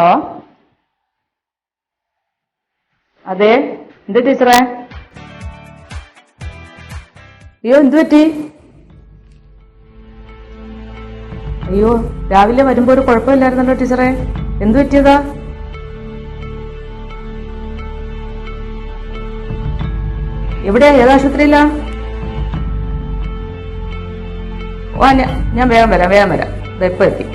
Hello? അതെ എന്ത് ടീച്ചറേ? അയ്യോ എന്ത് പറ്റി? അയ്യോ രാവിലെ വരുമ്പോ ഒരു കുഴപ്പമില്ലായിരുന്നല്ലോ ടീച്ചറെ. എന്ത് പറ്റിയതാ? എവിടെയാ? ഏതാശുപത്രിയിലാ ഓ ഞാൻ വേഗം വരാം വേഗം വരാം. ദാ ഇപ്പൊ എത്തി.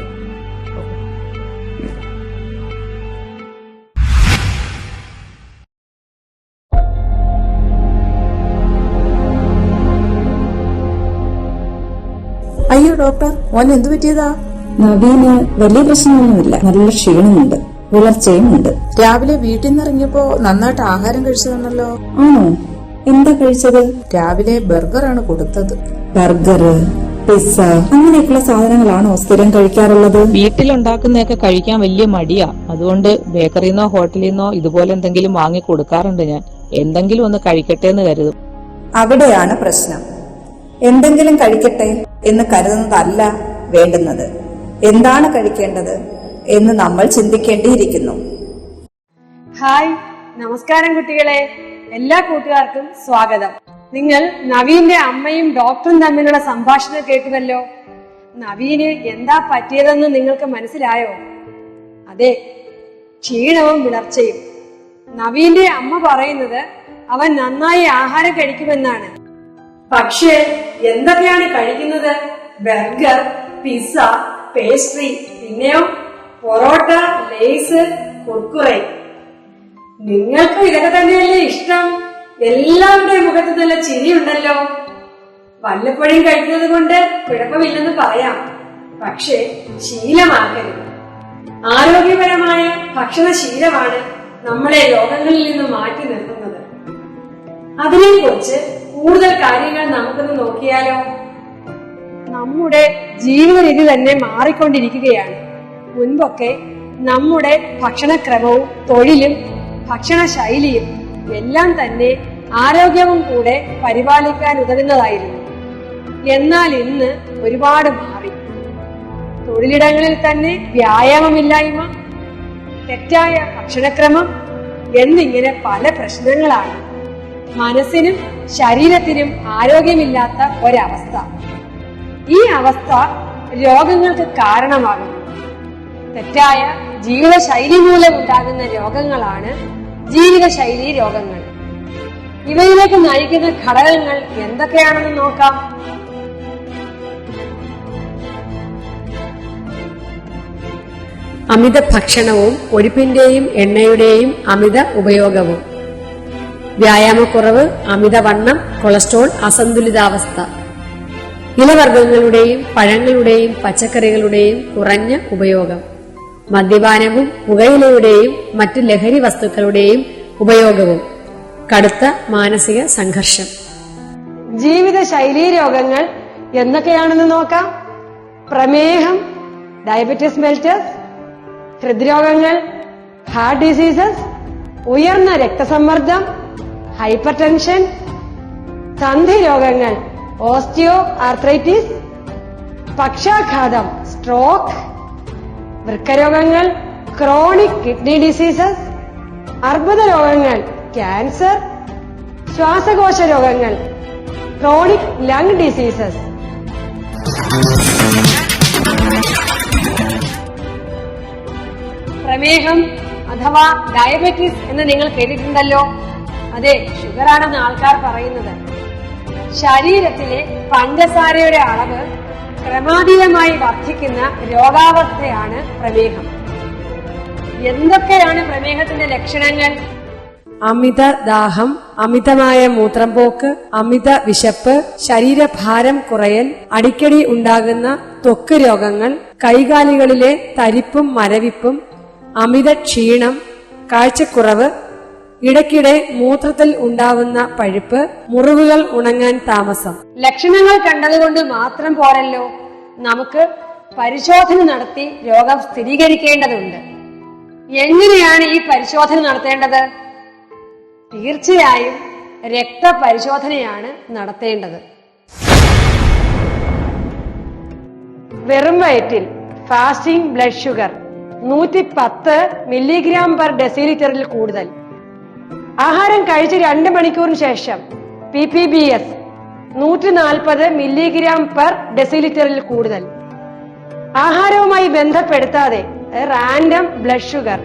ഡോക്ടർ? ഓൻ എന്തു പറ്റിയതാ? നവീന് വലിയ പ്രശ്നമൊന്നുമില്ല. നല്ല ക്ഷീണമുണ്ട്. വിളർച്ചയും ഉണ്ട് രാവിലെ വീട്ടിൽ നിന്ന് ഇറങ്ങിയപ്പോ നന്നായിട്ട് ആഹാരം കഴിച്ചതാണല്ലോ. ആണോ? എന്താ കഴിച്ചത്? രാവിലെ ബർഗറാണ് കൊടുത്തത്. ബർഗർ പിസ്സ അങ്ങനെയൊക്കെയുള്ള സാധനങ്ങളാണോ സ്ഥിരം കഴിക്കാറുള്ളത്? വീട്ടിലുണ്ടാക്കുന്നതൊക്കെ കഴിക്കാൻ വലിയ മടിയാ. അതുകൊണ്ട് ബേക്കറിയിൽ നിന്നോ ഹോട്ടലിൽ നിന്നോ ഇതുപോലെ എന്തെങ്കിലും വാങ്ങി കൊടുക്കാറുണ്ട് ഞാൻ. എന്തെങ്കിലും ഒന്ന് കഴിക്കട്ടെ എന്ന് കരുതും. അവിടെയാണ് പ്രശ്നം. എന്തെങ്കിലും കഴിക്കട്ടെ എന്ന് കരുതുന്നതല്ല വേണ്ടുന്നത്. എന്താണ് കഴിക്കേണ്ടത് എന്ന് നമ്മൾ ചിന്തിക്കേണ്ടിയിരിക്കുന്നു. ഹായ് നമസ്കാരം കുട്ടികളെ. എല്ലാ കൂട്ടുകാർക്കും സ്വാഗതം. നിങ്ങൾ നവീന്റെ അമ്മയും ഡോക്ടറും തമ്മിലുള്ള സംഭാഷണം കേട്ടുവല്ലോ നവീന് എന്താ പറ്റിയതെന്ന് നിങ്ങൾക്ക് മനസ്സിലായോ? അതെ ക്ഷീണവും വിളർച്ചയും. നവീന്റെ അമ്മ പറയുന്നത് അവൻ നന്നായി ആഹാരം കഴിക്കുമെന്നാണ്. പക്ഷേ എന്തൊക്കെയാണ് കഴിക്കുന്നത്? ബർഗർ പിസ്സ പേസ്ട്രി പിന്നെയോ പൊറോട്ട ലേസ് കുർക്കുറേ. നിങ്ങൾക്ക് ഇതൊക്കെ തന്നെയല്ലേ ഇഷ്ടം? എല്ലാവരുടെയും മുഖത്ത് നല്ല ചിരിയുണ്ടല്ലോ. വല്ലപ്പോഴും കഴിക്കുന്നത് കൊണ്ട് കുഴപ്പമില്ലെന്ന് പറയാം. പക്ഷേ ശീലമാക്കരുത്. ആരോഗ്യപരമായ ഭക്ഷണശീലമാണ് നമ്മളെ രോഗങ്ങളിൽ നിന്ന് മാറ്റി നിർത്തുന്നത്. അതിനെക്കുറിച്ച് കൂടുതൽ കാര്യങ്ങൾ നമുക്കൊന്ന് നോക്കിയാലോ? നമ്മുടെ ജീവിത രീതി തന്നെ മാറിക്കൊണ്ടിരിക്കുകയാണ്. മുൻപൊക്കെ നമ്മുടെ ഭക്ഷണക്രമവും തൊഴിലും ഭക്ഷണ ശൈലിയും എല്ലാം തന്നെ ആരോഗ്യവും കൂടെ പരിപാലിക്കാൻ ഉതകുന്നതായിരുന്നു. എന്നാൽ ഇന്ന് ഒരുപാട് മാറി. തൊഴിലിടങ്ങളിൽ തന്നെ വ്യായാമമില്ലായ്മ തെറ്റായ ഭക്ഷണക്രമം എന്നിങ്ങനെ പല പ്രശ്നങ്ങളാണ് മനസ്സിനും ശരീരത്തിനും ആരോഗ്യമില്ലാത്ത ഒരവസ്ഥ. ഈ അവസ്ഥ രോഗങ്ങൾക്ക് കാരണമാകുന്നു. തെറ്റായ ജീവിതശൈലി മൂലം ഉണ്ടാകുന്ന രോഗങ്ങളാണ് ജീവിതശൈലി രോഗങ്ങൾ. ഇവയിലേക്ക് നയിക്കുന്ന ഘടകങ്ങൾ എന്തൊക്കെയാണെന്ന് നോക്കാം. അമിത ഭക്ഷണവും ഒഴിപ്പിന്റെയും എണ്ണയുടെയും അമിത ഉപയോഗവും. വ്യായാമക്കുറവ് അമിതവണ്ണം കൊളസ്ട്രോൾ അസന്തുലിതാവസ്ഥ. ഇലവർഗങ്ങളുടെയും പഴങ്ങളുടെയും പച്ചക്കറികളുടെയും കുറഞ്ഞ ഉപയോഗം. മദ്യപാനവും പുകയിലയുടെയും മറ്റ് ലഹരി വസ്തുക്കളുടെയും ഉപയോഗവും. കടുത്ത മാനസിക സംഘർഷം. ജീവിത ശൈലി രോഗങ്ങൾ എന്തൊക്കെയാണെന്ന് നോക്കാം. പ്രമേഹം ഡയബറ്റിസ് മെൽറ്റസ് ഹൃദ്രോഗങ്ങൾ ഹാർട്ട് ഡിസീസസ് ഉയർന്ന രക്തസമ്മർദ്ദം ഹൈപ്പർ ടെൻഷൻ സന്ധി രോഗങ്ങൾ ഓസ്റ്റിയോ ആർത്രൈറ്റിസ് പക്ഷാഘാതം സ്ട്രോക്ക് വൃക്കരോഗങ്ങൾ ക്രോണിക് കിഡ്നി ഡിസീസസ് അർബുദ രോഗങ്ങൾ ക്യാൻസർ ശ്വാസകോശ രോഗങ്ങൾ ക്രോണിക് ലങ് ഡിസീസസ് പ്രമേഹം അഥവാ ഡയബറ്റീസ് എന്ന് നിങ്ങൾ കേട്ടിട്ടുണ്ടല്ലോ. അതെ ഷുഗർ ആണെന്ന് ആൾക്കാർ പറയുന്നത്. ശരീരത്തിലെ പഞ്ചസാരയുടെ അളവ് ക്രമാതീതമായി വർദ്ധിക്കുന്ന രോഗാവസ്ഥയാണ് പ്രമേഹം. എന്തൊക്കെയാണ് പ്രമേഹത്തിന്റെ ലക്ഷണങ്ങൾ? അമിത ദാഹം അമിതമായ മൂത്രം പോക്ക് അമിത വിശപ്പ് ശരീരഭാരം കുറയൽ അടിക്കടി ഉണ്ടാകുന്ന ത്വക്ക് രോഗങ്ങൾ കൈകാലുകളിലെ തരിപ്പും മരവിപ്പും അമിത ക്ഷീണം കാഴ്ചക്കുറവ് ഇടയ്ക്കിടെ മൂത്രത്തിൽ ഉണ്ടാവുന്ന പഴുപ്പ് മുറിവുകൾ ഉണങ്ങാൻ താമസം. ലക്ഷണങ്ങൾ കണ്ടതുകൊണ്ട് മാത്രം പോരല്ലോ. നമുക്ക് പരിശോധന നടത്തി രോഗം സ്ഥിരീകരിക്കേണ്ടതുണ്ട്. എങ്ങനെയാണ് ഈ പരിശോധന നടത്തേണ്ടത്? തീർച്ചയായും രക്തപരിശോധനയാണ് നടത്തേണ്ടത്. വെറും വയറ്റിൽ ഫാസ്റ്റിംഗ് ബ്ലഡ് ഷുഗർ നൂറ്റി പത്ത് മില്ലിഗ്രാം പെർ ഡെസിലിറ്ററിൽ കൂടുതൽ. ആഹാരം കഴിച്ച രണ്ട് മണിക്കൂറിന് ശേഷം പി പി ബി എസ് നൂറ്റി നാൽപ്പത് മില്ലിഗ്രാം പെർ ഡെസിലിറ്ററിൽ കൂടുതൽ. ആഹാരവുമായി ബന്ധപ്പെടുത്താതെ റാൻഡം ബ്ലഡ് ഷുഗർ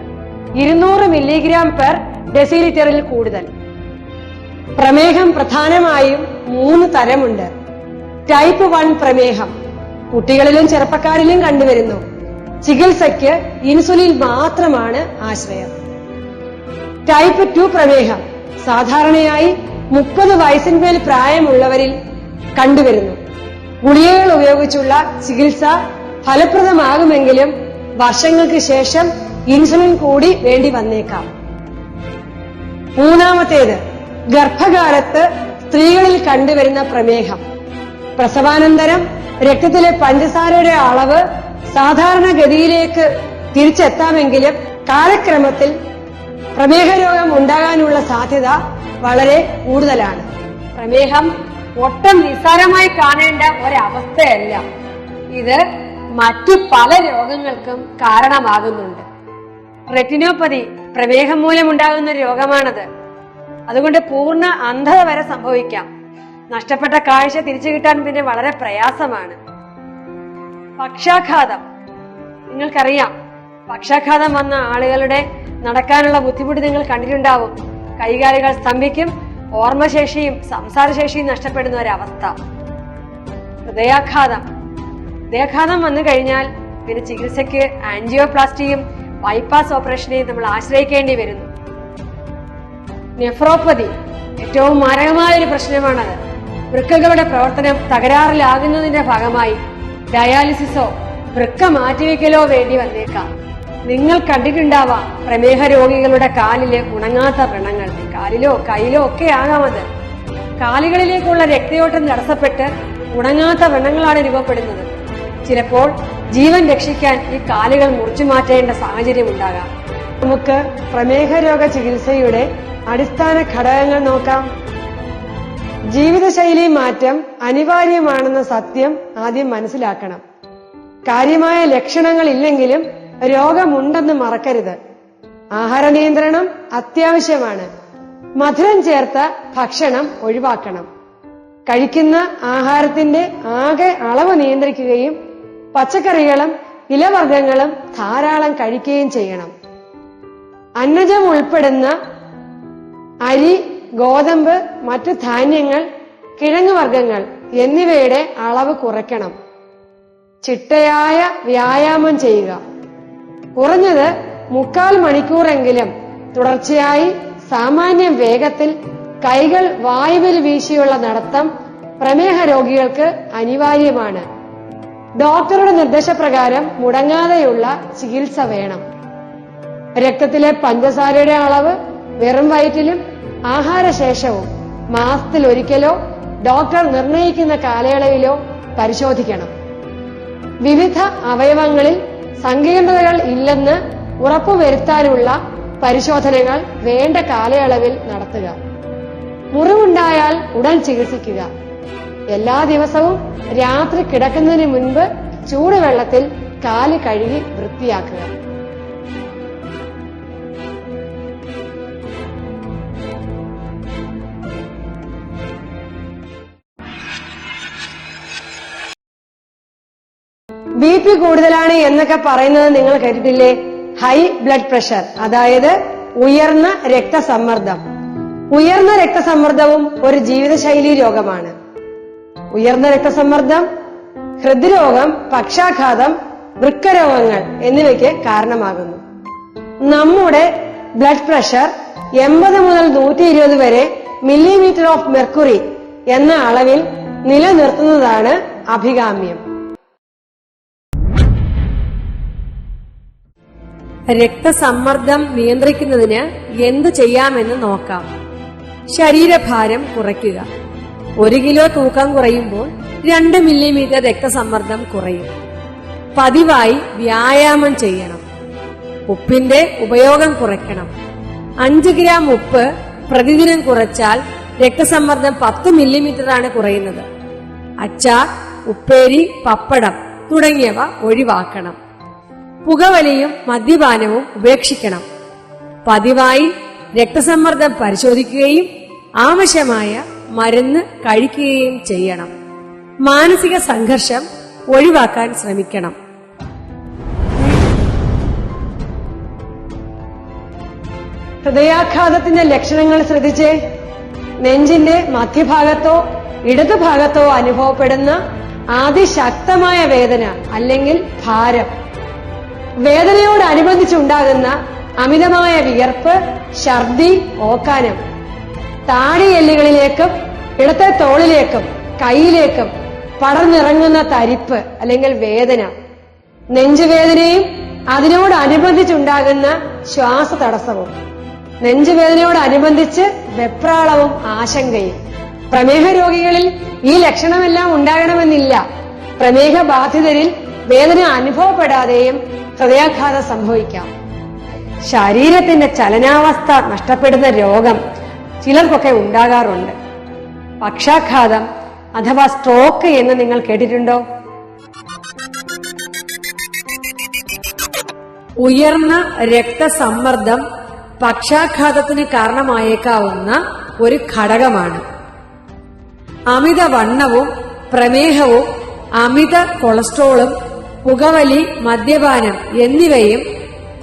ഇരുന്നൂറ് മില്ലിഗ്രാം പെർ ഡെസിലിറ്ററിൽ കൂടുതൽ. പ്രമേഹം പ്രധാനമായും മൂന്ന് തരമുണ്ട്. ടൈപ്പ് വൺ പ്രമേഹം കുട്ടികളിലും ചെറുപ്പക്കാരിലും കണ്ടുവരുന്നു. ചികിത്സയ്ക്ക് ഇൻസുലിൻ മാത്രമാണ് ആശ്രയം. ടൈപ്പ് ടു പ്രമേഹം. സാധാരണയായി മുപ്പത് വയസ്സിന്മേൽ പ്രായമുള്ളവരിൽ കണ്ടുവരുന്നു. ഗുളികകൾ ഉപയോഗിച്ചുള്ള ചികിത്സ ഫലപ്രദമാകുമെങ്കിലും വർഷങ്ങൾക്ക് ശേഷം ഇൻസുലിൻ കൂടി വേണ്ടി വന്നേക്കാം. മൂന്നാമത്തേത് ഗർഭകാലത്ത് സ്ത്രീകളിൽ കണ്ടുവരുന്ന പ്രമേഹം. പ്രസവാനന്തരം രക്തത്തിലെ പഞ്ചസാരയുടെ അളവ് സാധാരണഗതിയിലേക്ക് തിരിച്ചെത്താമെങ്കിലും കാലക്രമത്തിൽ പ്രമേഹ രോഗം ഉണ്ടാകാനുള്ള സാധ്യത വളരെ കൂടുതലാണ്. പ്രമേഹം ഒട്ടും നിസ്സാരമായി കാണേണ്ട ഒരവസ്ഥയല്ല. ഇത് മറ്റു പല രോഗങ്ങൾക്കും കാരണമാകുന്നുണ്ട്. റെറ്റിനോപ്പതി പ്രമേഹം മൂലമുണ്ടാകുന്ന രോഗമാണത്. അതുകൊണ്ട് പൂർണ അന്ധത വരെ സംഭവിക്കാം. നഷ്ടപ്പെട്ട കാഴ്ച തിരിച്ചു കിട്ടാൻ പിന്നെ വളരെ പ്രയാസമാണ്. പക്ഷാഘാതം. നിങ്ങൾക്കറിയാം പക്ഷാഘാതം വന്ന ആളുകളുടെ നടക്കാനുള്ള ബുദ്ധിമുട്ട് നിങ്ങൾ കണ്ടിട്ടുണ്ടാവും. കൈകാലുകൾ സ്തംഭിക്കും ഓർമ്മശേഷിയും സംസാരശേഷിയും നഷ്ടപ്പെടുന്ന ഒരവസ്ഥ. ഹൃദയാഘാതം. ഹൃദയാഘാതം വന്നു കഴിഞ്ഞാൽ പിന്നെ ചികിത്സയ്ക്ക് ആൻജിയോപ്ലാസ്റ്റിയും ബൈപ്പാസ് ഓപ്പറേഷനെയും നമ്മൾ ആശ്രയിക്കേണ്ടി വരുന്നു. നെഫ്രോപ്പതി ഏറ്റവും മാരകമായ ഒരു പ്രശ്നമാണത്. വൃക്കകളുടെ പ്രവർത്തനം തകരാറിലാകുന്നതിന്റെ ഭാഗമായി ഡയാലിസിസോ വൃക്ക മാറ്റിവെക്കലോ വേണ്ടി വന്നേക്കാം. നിങ്ങൾ കണ്ടിട്ടുണ്ടാവാം പ്രമേഹ രോഗികളുടെ കാലിൽ ഉണങ്ങാത്ത വ്രണങ്ങൾ. കാലിലോ കയ്യിലോ ഒക്കെ ആകാം അത് കാലുകളിലേക്കുള്ള രക്തയോട്ടം തടസ്സപ്പെട്ട് ഉണങ്ങാത്ത വ്രണങ്ങളാണ് രൂപപ്പെടുന്നത്. ചിലപ്പോൾ ജീവൻ രക്ഷിക്കാൻ ഈ കാലുകൾ മുറിച്ചു മാറ്റേണ്ട സാഹചര്യം ഉണ്ടാകാം. നമുക്ക് പ്രമേഹ രോഗ ചികിത്സയുടെ അടിസ്ഥാന ഘടകങ്ങൾ നോക്കാം. ജീവിതശൈലി മാറ്റം അനിവാര്യമാണെന്ന സത്യം ആദ്യം മനസ്സിലാക്കണം. കാര്യമായ ലക്ഷണങ്ങൾ ഇല്ലെങ്കിലും രോഗമുണ്ടെന്ന് മറക്കരുത്. ആഹാര നിയന്ത്രണം അത്യാവശ്യമാണ്. മധുരം ചേർത്ത ഭക്ഷണം ഒഴിവാക്കണം. കഴിക്കുന്ന ആഹാരത്തിന്റെ ആകെ അളവ് നിയന്ത്രിക്കുകയും പച്ചക്കറികളും ഇലവർഗങ്ങളും ധാരാളം കഴിക്കുകയും ചെയ്യണം. അന്നജം ഉൾപ്പെടുന്ന അരി ഗോതമ്പ് മറ്റു ധാന്യങ്ങൾ കിഴങ്ങുവർഗങ്ങൾ എന്നിവയുടെ അളവ് കുറയ്ക്കണം. ചിട്ടയായ വ്യായാമം ചെയ്യുക. കുറഞ്ഞത് മുക്കാൽ മണിക്കൂറെങ്കിലും തുടർച്ചയായി സാമാന്യം വേഗത്തിൽ കൈകൾ വായുവിൽ വീശിയുള്ള നടത്തം പ്രമേഹ രോഗികൾക്ക് അനിവാര്യമാണ്. ഡോക്ടറുടെ നിർദ്ദേശപ്രകാരം മുടങ്ങാതെയുള്ള ചികിത്സ വേണം. രക്തത്തിലെ പഞ്ചസാരയുടെ അളവ് വെറും വയറ്റിലും ആഹാരശേഷവും മാസത്തിൽ ഒരിക്കലോ ഡോക്ടർ നിർണയിക്കുന്ന കാലയളവിലോ പരിശോധിക്കണം. വിവിധ അവയവങ്ങളിൽ സങ്കീർണതകൾ ഇല്ലെന്ന് ഉറപ്പുവരുത്താനുള്ള പരിശോധനകൾ വേണ്ട കാലയളവിൽ നടത്തുക. മുറിവുണ്ടായാൽ ഉടൻ ചികിത്സിക്കുക. എല്ലാ ദിവസവും രാത്രി കിടക്കുന്നതിന് മുൻപ് ചൂടുവെള്ളത്തിൽ കാൽ കഴുകി വൃത്തിയാക്കുക. ബി പി കൂടുതലാണ് എന്നൊക്കെ പറയുന്നത് നിങ്ങൾ കേട്ടിട്ടില്ലേ? ഹൈ ബ്ലഡ് പ്രഷർ അതായത് ഉയർന്ന രക്തസമ്മർദ്ദം. ഉയർന്ന രക്തസമ്മർദ്ദവും ഒരു ജീവിതശൈലി രോഗമാണ്. ഉയർന്ന രക്തസമ്മർദ്ദം ഹൃദ്രോഗം പക്ഷാഘാതം വൃക്കരോഗങ്ങൾ എന്നിവയ്ക്ക് കാരണമാകുന്നു. നമ്മുടെ ബ്ലഡ് പ്രഷർ എൺപത് മുതൽ നൂറ്റി ഇരുപത് വരെ മില്ലിമീറ്റർ ഓഫ് മെർക്കുറി എന്ന അളവിൽ നിലനിർത്തുന്നതാണ് അഭികാമ്യം. രക്തസമ്മർദ്ദം നിയന്ത്രിക്കുന്നതിന് എന്തു ചെയ്യാമെന്ന് നോക്കാം. ശരീരഭാരം കുറയ്ക്കുക. ഒരു കിലോ തൂക്കം കുറയുമ്പോൾ രണ്ട് മില്ലിമീറ്റർ രക്തസമ്മർദ്ദം കുറയും. പതിവായി വ്യായാമം ചെയ്യണം. ഉപ്പിന്റെ ഉപയോഗം കുറയ്ക്കണം. അഞ്ച് ഗ്രാം ഉപ്പ് പ്രതിദിനം കുറച്ചാൽ രക്തസമ്മർദ്ദം പത്ത് മില്ലിമീറ്ററാണ് കുറയുന്നത്. അച്ചാർ ഉപ്പേരി പപ്പടം തുടങ്ങിയവ ഒഴിവാക്കണം. പുകവലിയും മദ്യപാനവും ഉപേക്ഷിക്കണം. പതിവായി രക്തസമ്മർദ്ദം പരിശോധിക്കുകയും ആവശ്യമായ മരുന്ന് കഴിക്കുകയും ചെയ്യണം. മാനസിക സംഘർഷം ഒഴിവാക്കാൻ ശ്രമിക്കണം. ഹൃദയാഘാതത്തിന്റെ ലക്ഷണങ്ങൾ ശ്രദ്ധിച്ച് നെഞ്ചിന്റെ മധ്യഭാഗത്തോ ഇടതുഭാഗത്തോ അനുഭവപ്പെടുന്ന അതിശക്തമായ വേദന അല്ലെങ്കിൽ ഭാരം വേദനയോടനുബന്ധിച്ചുണ്ടാകുന്ന അമിതമായ വിയർപ്പ് ഛർദി ഓക്കാനം. താടിയെല്ലുകളിലേക്കും ഇടത്തെ തോളിലേക്കും കൈയിലേക്കും പടർന്നിറങ്ങുന്ന തരിപ്പ് അല്ലെങ്കിൽ വേദന. നെഞ്ചുവേദനയും അതിനോടനുബന്ധിച്ചുണ്ടാകുന്ന ശ്വാസ തടസ്സവും നെഞ്ചുവേദനയോടനുബന്ധിച്ച് വെപ്രാളവും ആശങ്കയും. പ്രമേഹ രോഗികളിൽ ഈ ലക്ഷണമെല്ലാം ഉണ്ടാകണമെന്നില്ല. പ്രമേഹ ബാധിതരിൽ വേദന അനുഭവപ്പെടാതെയും ഹൃദയാഘാതം സംഭവിക്കാം. ശരീരത്തിന്റെ ചലനാവസ്ഥ നഷ്ടപ്പെടുന്ന രോഗം ചിലർക്കൊക്കെ ഉണ്ടാകാറുണ്ട്. പക്ഷാഘാതം അഥവാ സ്ട്രോക്ക് എന്ന് നിങ്ങൾ കേട്ടിട്ടുണ്ടോ? ഉയർന്ന രക്തസമ്മർദ്ദം പക്ഷാഘാതത്തിന് കാരണമായേക്കാവുന്ന ഒരു ഘടകമാണ്. അമിതവണ്ണവും പ്രമേഹവും അമിത കൊളസ്ട്രോളും പുകവലി മദ്യപാനം എന്നിവയും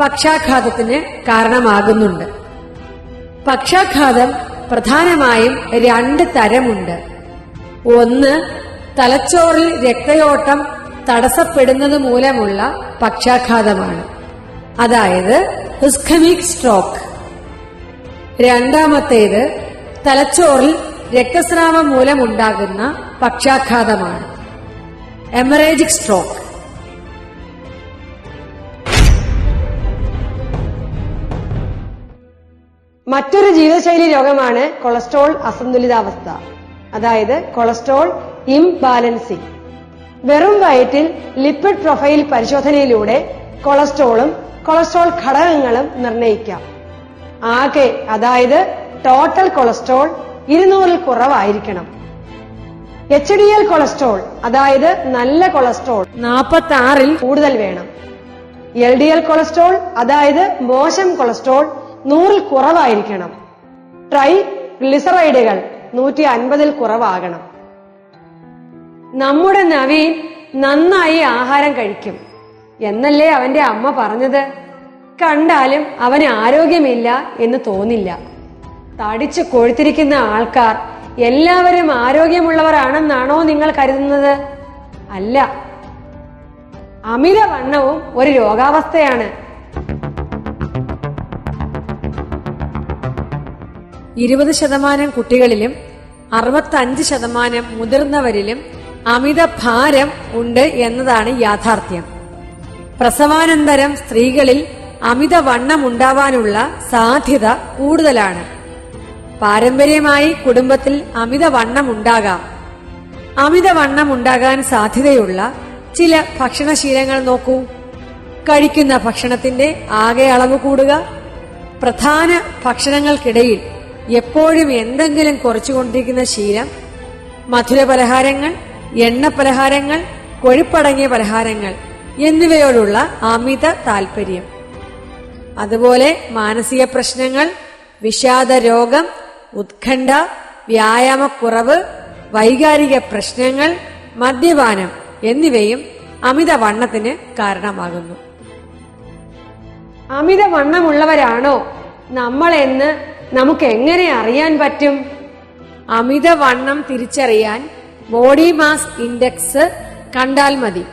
പക്ഷാഘാതത്തിന് കാരണമാകുന്നുണ്ട്. പക്ഷാഘാതം പ്രധാനമായും രണ്ട് തരമുണ്ട്. ഒന്ന് തലച്ചോറിൽ രക്തയോട്ടം തടസ്സപ്പെടുന്നത് മൂലമുള്ള പക്ഷാഘാതമാണ്. അതായത് ഹിസ്കമിക് സ്ട്രോക്ക് രണ്ടാമത്തേത് തലച്ചോറിൽ രക്തസ്രാവം മൂലമുണ്ടാകുന്ന പക്ഷാഘാതമാണ്. എമറേജിക് സ്ട്രോക്ക് മറ്റൊരു ജീവിതശൈലി രോഗമാണ് കൊളസ്ട്രോൾ അസന്തുലിതാവസ്ഥ. അതായത് കൊളസ്ട്രോൾ ഇംബാലൻസിംഗ് വെറും വയറ്റിൽ ലിപ്പിഡ് പ്രൊഫൈൽ പരിശോധനയിലൂടെ കൊളസ്ട്രോളും കൊളസ്ട്രോൾ ഘടകങ്ങളും നിർണയിക്കാം ആകെ അതായത് ടോട്ടൽ കൊളസ്ട്രോൾ ഇരുന്നൂറിൽ കുറവായിരിക്കണം. എച്ച് ഡി എൽ കൊളസ്ട്രോൾ അതായത് നല്ല കൊളസ്ട്രോൾ നാൽപ്പത്തി ആറിൽ കൂടുതൽ വേണം. എൽ ഡി എൽ കൊളസ്ട്രോൾ അതായത് മോശം കൊളസ്ട്രോൾ നൂറിൽ കുറവായിരിക്കണം. ട്രൈ ഗ്ലിസറൈഡുകൾ നൂറ്റി അൻപതിൽ കുറവാകണം. നമ്മുടെ നവീൻ നന്നായി ആഹാരം കഴിക്കും. എന്നല്ലേ അവന്റെ അമ്മ പറഞ്ഞത്? കണ്ടാലും അവന് ആരോഗ്യമില്ല എന്ന് തോന്നില്ല. തടിച്ചു കൊഴുത്തിരിക്കുന്ന ആൾക്കാർ എല്ലാവരും ആരോഗ്യമുള്ളവരാണെന്നാണോ നിങ്ങൾ കരുതുന്നത്? അല്ല. അമിതവണ്ണവും ഒരു രോഗാവസ്ഥയാണ്. ഇരുപത് ശതമാനം കുട്ടികളിലും അറുപത്തഞ്ച് ശതമാനം മുതിർന്നവരിലും അമിത ഭാരം ഉണ്ട് എന്നതാണ് യാഥാർത്ഥ്യം. പ്രസവാനന്തരം സ്ത്രീകളിൽ അമിത വണ്ണം ഉണ്ടാവാനുള്ള സാധ്യത കൂടുതലാണ്. പാരമ്പര്യമായി കുടുംബത്തിൽ അമിത വണ്ണം ഉണ്ടാകാം. അമിത വണ്ണം ഉണ്ടാകാൻ സാധ്യതയുള്ള ചില ഭക്ഷണശീലങ്ങൾ നോക്കൂ. കഴിക്കുന്ന ഭക്ഷണത്തിന്റെ ആകെ അളവ് കൂടുക. പ്രധാന ഭക്ഷണങ്ങൾക്കിടയിൽ എപ്പോഴും എന്തെങ്കിലും കുറച്ചുകൊണ്ടിരിക്കുന്ന ശീലം മധുര പലഹാരങ്ങൾ എണ്ണ പലഹാരങ്ങൾ കൊഴുപ്പടങ്ങിയ പലഹാരങ്ങൾ എന്നിവയോടുള്ള അമിത താൽപര്യം. അതുപോലെ മാനസിക പ്രശ്നങ്ങൾ വിഷാദ രോഗം ഉത്കണ്ഠ വ്യായാമക്കുറവ് വൈകാരിക പ്രശ്നങ്ങൾ മദ്യപാനം എന്നിവയും അമിതവണ്ണത്തിന് കാരണമാകുന്നു. അമിതവണ്ണമുള്ളവരാണോ നമ്മളെന്ന് നമുക്ക് എങ്ങനെ അറിയാൻ പറ്റും? അമിതവണ്ണം തിരിച്ചറിയാൻ ബോഡി മാസ് ഇൻഡെക്സ് കണ്ടാൽ മതി.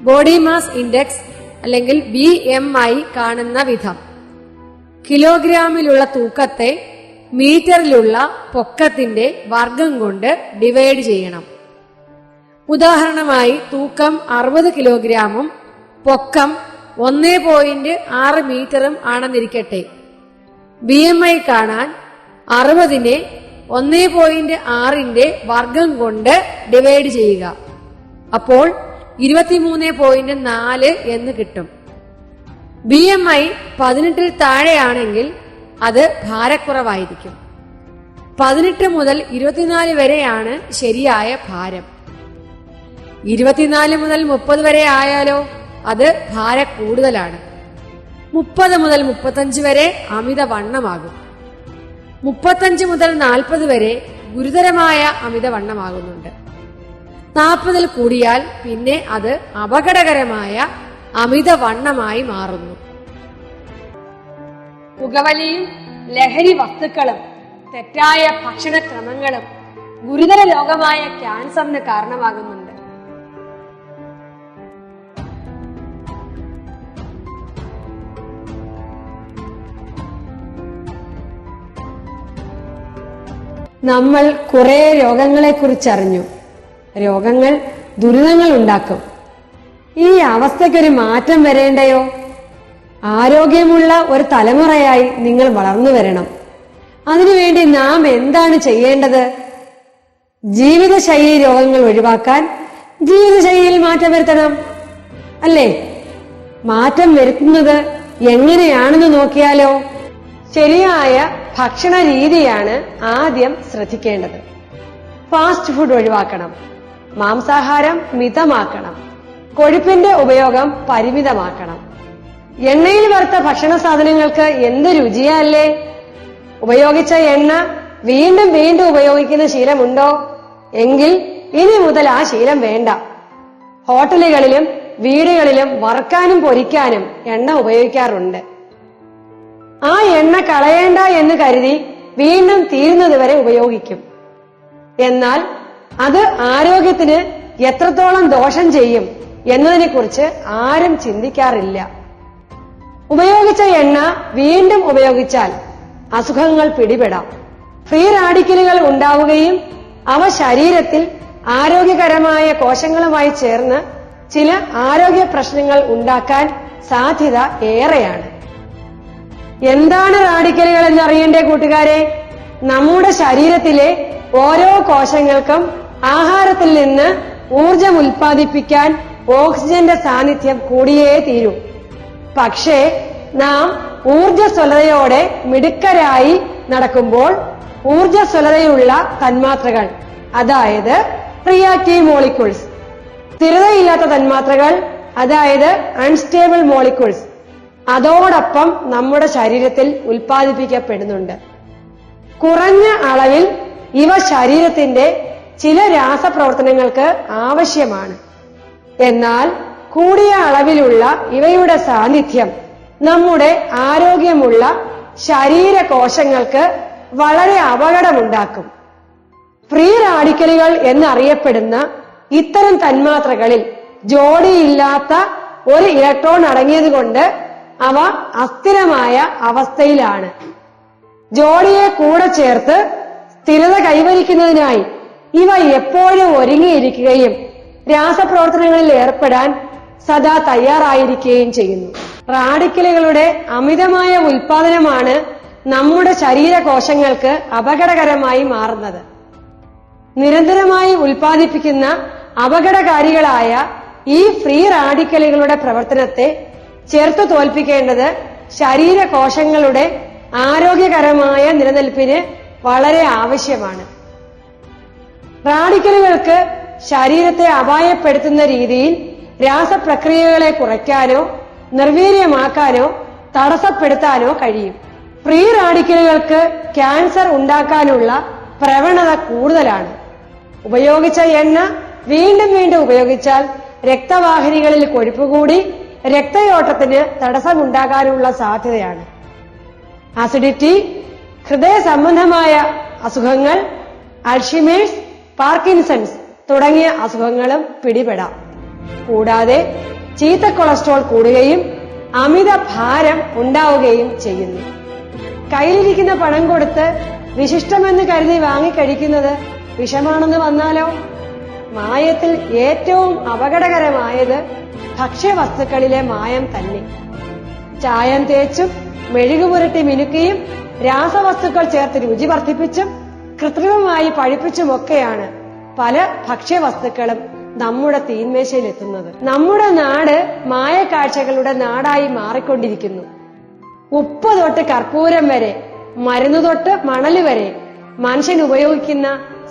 ബോഡി മാസ് ഇൻഡെക്സ് അല്ലെങ്കിൽ ബി എം ഐ കാണുന്ന വിധം. കിലോഗ്രാമിലുള്ള തൂക്കത്തെ മീറ്ററിലുള്ള പൊക്കത്തിന്റെ വർഗം കൊണ്ട് ഡിവൈഡ് ചെയ്യണം. ഉദാഹരണമായി തൂക്കം അറുപത് കിലോഗ്രാമും പൊക്കം ഒന്നേ പോയിന്റ് ആറ് മീറ്ററും ആണെന്നിരിക്കട്ടെ. ബി എം ഐ കാണാൻ അറുപതിനെ ഒന്നേ പോയിന്റ് ആറിന്റെ വർഗം കൊണ്ട് ഡിവൈഡ് ചെയ്യുക. അപ്പോൾ ഇരുപത്തിമൂന്ന് പോയിന്റ് നാല് എന്ന് കിട്ടും. ബി എം ഐ പതിനെട്ടിൽ താഴെയാണെങ്കിൽ അത് ഭാരക്കുറവായിരിക്കും. പതിനെട്ട് മുതൽ ഇരുപത്തിനാല് വരെയാണ് ശരിയായ ഭാരം. ഇരുപത്തിനാല് മുതൽ മുപ്പത് വരെ ആയാലോ അത് ഭാര കൂടുതലാണ് മുപ്പത് മുതൽ മുപ്പത്തഞ്ച് വരെ അമിത വണ്ണമാകും മുപ്പത്തഞ്ച് മുതൽ നാൽപ്പത് വരെ ഗുരുതരമായ അമിത വണ്ണമാകുന്നുണ്ട് നാൽപ്പതിൽ കൂടിയാൽ പിന്നെ അത് അപകടകരമായ അമിത വണ്ണമായി മാറുന്നു. പുകവലിയും ലഹരി വസ്തുക്കളും തെറ്റായ ഭക്ഷണക്രമങ്ങളും ഗുരുതര രോഗമായ ക്യാൻസറിന് കാരണമാകുന്നുണ്ട്. നമ്മൾ കുറെ രോഗങ്ങളെ കുറിച്ചറിഞ്ഞു രോഗങ്ങൾ ദുരിതങ്ങൾ ഉണ്ടാക്കും. ഈ അവസ്ഥയ്ക്കൊരു മാറ്റം വരേണ്ടയോ? ആരോഗ്യമുള്ള ഒരു തലമുറയായി നിങ്ങൾ വളർന്നു വരണം. അതിനുവേണ്ടി നാം എന്താണ് ചെയ്യേണ്ടത്? ജീവിതശൈലി രോഗങ്ങൾ ഒഴിവാക്കാൻ ജീവിതശൈലിയിൽ മാറ്റം വരുത്തണം. അല്ലേ? മാറ്റം വരുത്തുന്നത് എങ്ങനെയാണെന്ന് നോക്കിയാലോ? ശരിയായ ഭക്ഷണ രീതിയാണ് ആദ്യം ശ്രദ്ധിക്കേണ്ടത്. ഫാസ്റ്റ് ഫുഡ് ഒഴിവാക്കണം. മാംസാഹാരം മിതമാക്കണം. കൊഴുപ്പിന്റെ ഉപയോഗം പരിമിതമാക്കണം. എണ്ണയിൽ വറുത്ത ഭക്ഷണ സാധനങ്ങൾക്ക് എന്ത് രുചിയല്ലേ? ഉപയോഗിച്ച എണ്ണ വീണ്ടും വീണ്ടും ഉപയോഗിക്കുന്ന ശീലമുണ്ടോ? എങ്കിൽ ഇനി മുതൽ ആ ശീലം വേണ്ട. ഹോട്ടലുകളിലും വീടുകളിലും വറുക്കാനും പൊരിക്കാനും എണ്ണ ഉപയോഗിക്കാറുണ്ട്. ആ എണ്ണ കളയേണ്ട എന്ന് കരുതി വീണ്ടും തീരുന്നതുവരെ ഉപയോഗിക്കും. എന്നാൽ അത് ആരോഗ്യത്തിന് എത്രത്തോളം ദോഷം ചെയ്യും എന്നതിനെക്കുറിച്ച് ആരും ചിന്തിക്കാറില്ല. ഉപയോഗിച്ച എണ്ണ വീണ്ടും ഉപയോഗിച്ചാൽ അസുഖങ്ങൾ പിടിപെടാം. ഫ്രീ റാഡിക്കലുകൾ ഉണ്ടാവുകയും അവ ശരീരത്തിൽ ആരോഗ്യകരമായ കോശങ്ങളുമായി ചേർന്ന് ചില ആരോഗ്യ പ്രശ്നങ്ങൾ ഉണ്ടാക്കാൻ സാധ്യത ഏറെയാണ്. എന്താണ് റാഡിക്കലുകൾ എന്ന് അറിയണ്ടേ കൂട്ടുകാരെ? നമ്മുടെ ശരീരത്തിലെ ഓരോ കോശങ്ങൾക്കും ആഹാരത്തിൽ നിന്ന് ഊർജം ഉൽപ്പാദിപ്പിക്കാൻ ഓക്സിജന്റെ സാന്നിധ്യം കൂടിയേ തീരൂ. പക്ഷേ നാം ഊർജസ്വലതയോടെ മിടുക്കരായി നടക്കുമ്പോൾ ഊർജസ്വലതയുള്ള തന്മാത്രകൾ അതായത് റിയാക്റ്റീവ് മോളിക്യൂൾസ്. സ്ഥിരതയില്ലാത്ത തന്മാത്രകൾ അതായത് അൺസ്റ്റേബിൾ മോളിക്യൂൾസ്. അതോടൊപ്പം നമ്മുടെ ശരീരത്തിൽ ഉൽപ്പാദിപ്പിക്കപ്പെടുന്നുണ്ട്. കുറഞ്ഞ അളവിൽ ഇവ ശരീരത്തിന്റെ ചില രാസപ്രവർത്തനങ്ങൾക്ക് ആവശ്യമാണ്. എന്നാൽ കൂടിയ അളവിലുള്ള ഇവയുടെ സാന്നിധ്യം നമ്മുടെ ആരോഗ്യമുള്ള ശരീര കോശങ്ങൾക്ക് വളരെ അപകടമുണ്ടാക്കും. ഫ്രീ റാഡിക്കലുകൾ എന്നറിയപ്പെടുന്ന ഇത്തരം തന്മാത്രകളിൽ ജോഡിയില്ലാത്ത ഒരു ഇലക്ട്രോൺ അടങ്ങിയതുകൊണ്ട് അവ അസ്ഥിരമായ അവസ്ഥയിലാണ്. ജോഡിയെ കൂടെ ചേർത്ത് സ്ഥിരത കൈവരിക്കുന്നതിനായി ഇവ എപ്പോഴും ഒരുങ്ങിയിരിക്കുകയും രാസപ്രവർത്തനങ്ങളിൽ ഏർപ്പെടാൻ സദാ തയ്യാറായിരിക്കുകയും ചെയ്യുന്നു. റാഡിക്കലുകളുടെ അമിതമായ ഉൽപാദനമാണ് നമ്മുടെ ശരീരകോശങ്ങൾക്ക് അപകടകരമായി മാറുന്നത്. നിരന്തരമായി ഉൽപാദിപ്പിക്കുന്ന അപകടകാരികളായ ഈ ഫ്രീ റാഡിക്കലുകളുടെ പ്രവർത്തനത്തെ ചെറുത്തു തോൽപ്പിക്കേണ്ടത് ശരീരകോശങ്ങളുടെ ആരോഗ്യകരമായ നിലനിൽപ്പിന് വളരെ ആവശ്യമാണ്. റാഡിക്കലുകൾക്ക് ശരീരത്തെ അപായപ്പെടുത്തുന്ന രീതിയിൽ രാസപ്രക്രിയകളെ കുറയ്ക്കാനോ നിർവീര്യമാക്കാനോ തടസ്സപ്പെടുത്താനോ കഴിയും. ഫ്രീ റാഡിക്കലുകൾക്ക് ക്യാൻസർ ഉണ്ടാക്കാനുള്ള പ്രവണത കൂടുതലാണ്. ഉപയോഗിച്ച എണ്ണ വീണ്ടും വീണ്ടും ഉപയോഗിച്ചാൽ രക്തവാഹിനികളിൽ കൊഴുപ്പ് കൂടി രക്തയോട്ടത്തിന് തടസ്സമുണ്ടാകാനുള്ള സാധ്യതയാണ്. ആസിഡിറ്റി ഹൃദയ സംബന്ധമായ അസുഖങ്ങൾ അൾഷിമേഴ്സ് പാർക്കിൻസൺസ് തുടങ്ങിയ അസുഖങ്ങളും പിടിപെടാം. കൂടാതെ ചീത്ത കൊളസ്ട്രോൾ കൂടുകയും അമിത ഭാരം ഉണ്ടാവുകയും ചെയ്യുന്നു. കയ്യിലിരിക്കുന്ന പണം കൊടുത്ത് വിശിഷ്ടമെന്ന് കരുതി വാങ്ങിക്കഴിക്കുന്നത് വിഷമാണെന്ന് വന്നാലോ? മായത്തിൽ ഏറ്റവും അപകടകരമായത് ഭക്ഷ്യവസ്തുക്കളിലെ മായം തന്നെ. ചായം തേച്ചും മെഴുകുപുരട്ടി മിനുക്കിയും രാസവസ്തുക്കൾ ചേർത്ത് രുചി വർദ്ധിപ്പിച്ചും കൃത്രിമമായി പഴിപ്പിച്ചുമൊക്കെയാണ് പല ഭക്ഷ്യവസ്തുക്കളും നമ്മുടെ തീന്മേശയിലെത്തുന്നത്. നമ്മുടെ നാട് മായക്കാഴ്ചകളുടെ നാടായി മാറിക്കൊണ്ടിരിക്കുന്നു. ഉപ്പ് തൊട്ട് കർപ്പൂരം വരെ മരുന്ന് തൊട്ട് മണൽ വരെ മനുഷ്യൻ ഉപയോഗിക്കുന്ന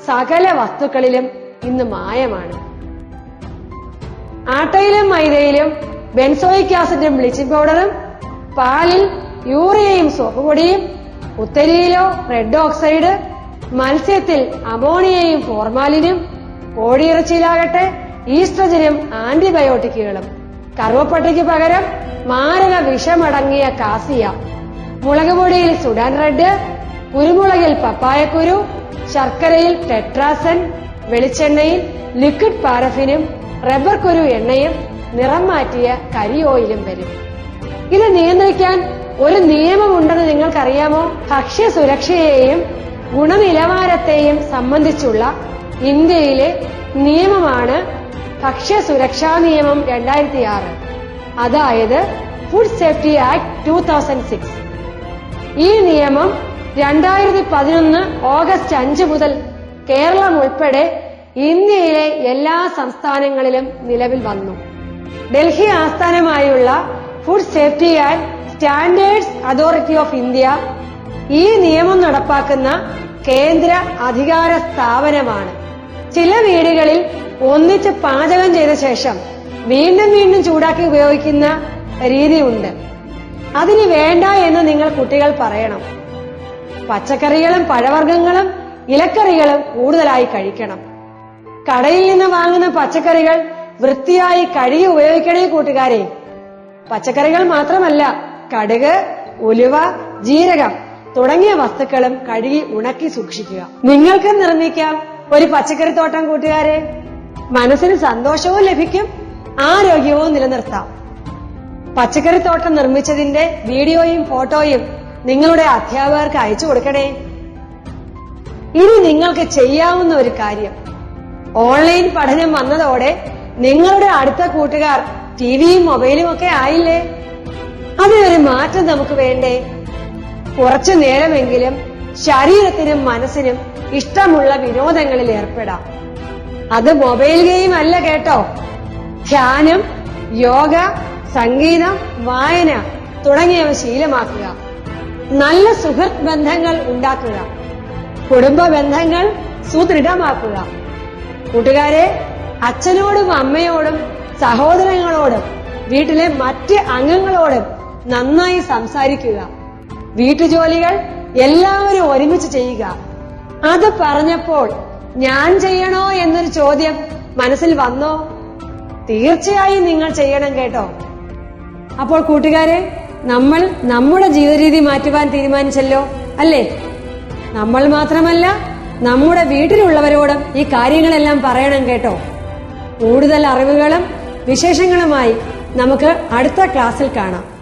സകല വസ്തുക്കളിലും ഇന്ന് മായമാണ്. ആട്ടയിലും മൈദയിലും ബെൻസോയിക് ആസിഡും ബ്ലീച്ചിംഗ് പൗഡറും പാലിൽ യൂറിയയും സോപ്പ് പൊടിയും ഉത്തരിയിലോ റെഡ് ഓക്സൈഡ് മത്സ്യത്തിൽ അമോണിയയും ഫോർമാലിനും കോടിയിറച്ചിയിലാകട്ടെ ഈസ്ട്രജനും ആന്റിബയോട്ടിക്കുകളും. കറുവപ്പട്ടയ്ക്ക് പകരം മാരക വിഷമടങ്ങിയ കാസിയ. മുളക് പൊടിയിൽ സുഡാൻ റെഡ് കുരുമുളകിൽ പപ്പായക്കുരു ശർക്കരയിൽ ടെട്രാസൻ വെളിച്ചെണ്ണയിൽ ലിക്വിഡ് പാരഫിനും റബ്ബർ കുരു എണ്ണയും നിറം മാറ്റിയ കരി ഓയിലും വരും. ഇത് നിയന്ത്രിക്കാൻ ഒരു നിയമമുണ്ടെന്ന് നിങ്ങൾക്കറിയാമോ? ഭക്ഷ്യ സുരക്ഷയെയും ഗുണനിലവാരത്തെയും സംബന്ധിച്ചുള്ള ഇന്ത്യയിലെ നിയമമാണ് ഭക്ഷ്യ സുരക്ഷാ നിയമം രണ്ടായിരത്തി ആറ് അതായത് food safety act two thousand six. ഈ നിയമം രണ്ടായിരത്തി പതിനൊന്ന് ഓഗസ്റ്റ് അഞ്ച് മുതൽ കേരളം ഉൾപ്പെടെ ഇന്ത്യയിലെ എല്ലാ സംസ്ഥാനങ്ങളിലും നിലവിൽ വന്നു. ഡൽഹി ആസ്ഥാനമായുള്ള food safety and standards authority of India ഈ നിയമം നടപ്പാക്കുന്ന കേന്ദ്ര അധികാര സ്ഥാപനമാണ്. ചില വീടുകളിൽ ഒന്നിച്ച് പാചകം ചെയ്ത ശേഷം വീണ്ടും വീണ്ടും ചൂടാക്കി ഉപയോഗിക്കുന്ന രീതിയുണ്ട്. അതിന് വേണ്ട എന്ന് നിങ്ങൾ കുട്ടികൾ പറയണം. പച്ചക്കറികളും പഴവർഗങ്ങളും ഇലക്കറികളും കൂടുതലായി കഴിക്കണം. കടയിൽ നിന്ന് വാങ്ങുന്ന പച്ചക്കറികൾ വൃത്തിയായി കഴുകി ഉപയോഗിക്കണേ കൂട്ടുകാരെ. പച്ചക്കറികൾ മാത്രമല്ല കടുക് ഉലുവ ജീരകം തുടങ്ങിയ വസ്തുക്കളും കഴുകി ഉണക്കി സൂക്ഷിക്കുക. നിങ്ങൾക്ക് നിർമ്മിക്കാം ഒരു പച്ചക്കറി തോട്ടം കൂട്ടുകാരെ. മനസ്സിന് സന്തോഷവും ലഭിക്കും ആരോഗ്യവും നിലനിർത്താം. പച്ചക്കറി തോട്ടം നിർമ്മിച്ചതിന്റെ വീഡിയോയും ഫോട്ടോയും നിങ്ങളുടെ അധ്യാപകർക്ക് അയച്ചു കൊടുക്കണേ. ഇനി നിങ്ങൾക്ക് ചെയ്യാവുന്ന ഒരു കാര്യം. ഓൺലൈൻ പഠനം വന്നതോടെ നിങ്ങളുടെ അടുത്ത കൂട്ടുകാർ ടിവിയും മൊബൈലും ഒക്കെ ആയില്ലേ? അതിനൊരു മാറ്റം നമുക്ക് വേണ്ടേ? കുറച്ചു നേരമെങ്കിലും ശരീരത്തിനും മനസ്സിനും ഇഷ്ടമുള്ള വിനോദങ്ങളിൽ ഏർപ്പെടാം. അത് മൊബൈൽ ഗെയിം അല്ല കേട്ടോ. ധ്യാനം യോഗ സംഗീതം വായന തുടങ്ങിയവ ശീലമാക്കുക. നല്ല സുഹൃത്ത് ബന്ധങ്ങൾ ഉണ്ടാക്കുക. കുടുംബ ബന്ധങ്ങൾ സുദൃഢമാക്കുക. കൂട്ടുകാരെ അച്ഛനോടും അമ്മയോടും സഹോദരങ്ങളോടും വീട്ടിലെ മറ്റ് അംഗങ്ങളോടും നന്നായി സംസാരിക്കുക. വീട്ടുജോലികൾ എല്ലാവരും ഒരുമിച്ച് ചെയ്യുക. അത് പറഞ്ഞപ്പോൾ ഞാൻ ചെയ്യണോ എന്നൊരു ചോദ്യം മനസ്സിൽ വന്നോ? തീർച്ചയായും നിങ്ങൾ ചെയ്യണം കേട്ടോ. അപ്പോൾ കൂട്ടുകാരെ നമ്മൾ നമ്മുടെ ജീവിതരീതി മാറ്റുവാൻ തീരുമാനിച്ചല്ലോ അല്ലേ? നമ്മൾ മാത്രമല്ല നമ്മുടെ വീട്ടിലുള്ളവരോടും ഈ കാര്യങ്ങളെല്ലാം പറയണം കേട്ടോ. കൂടുതൽ അറിവുകളും വിശേഷങ്ങളുമായി നമുക്ക് അടുത്ത ക്ലാസ്സിൽ കാണാം.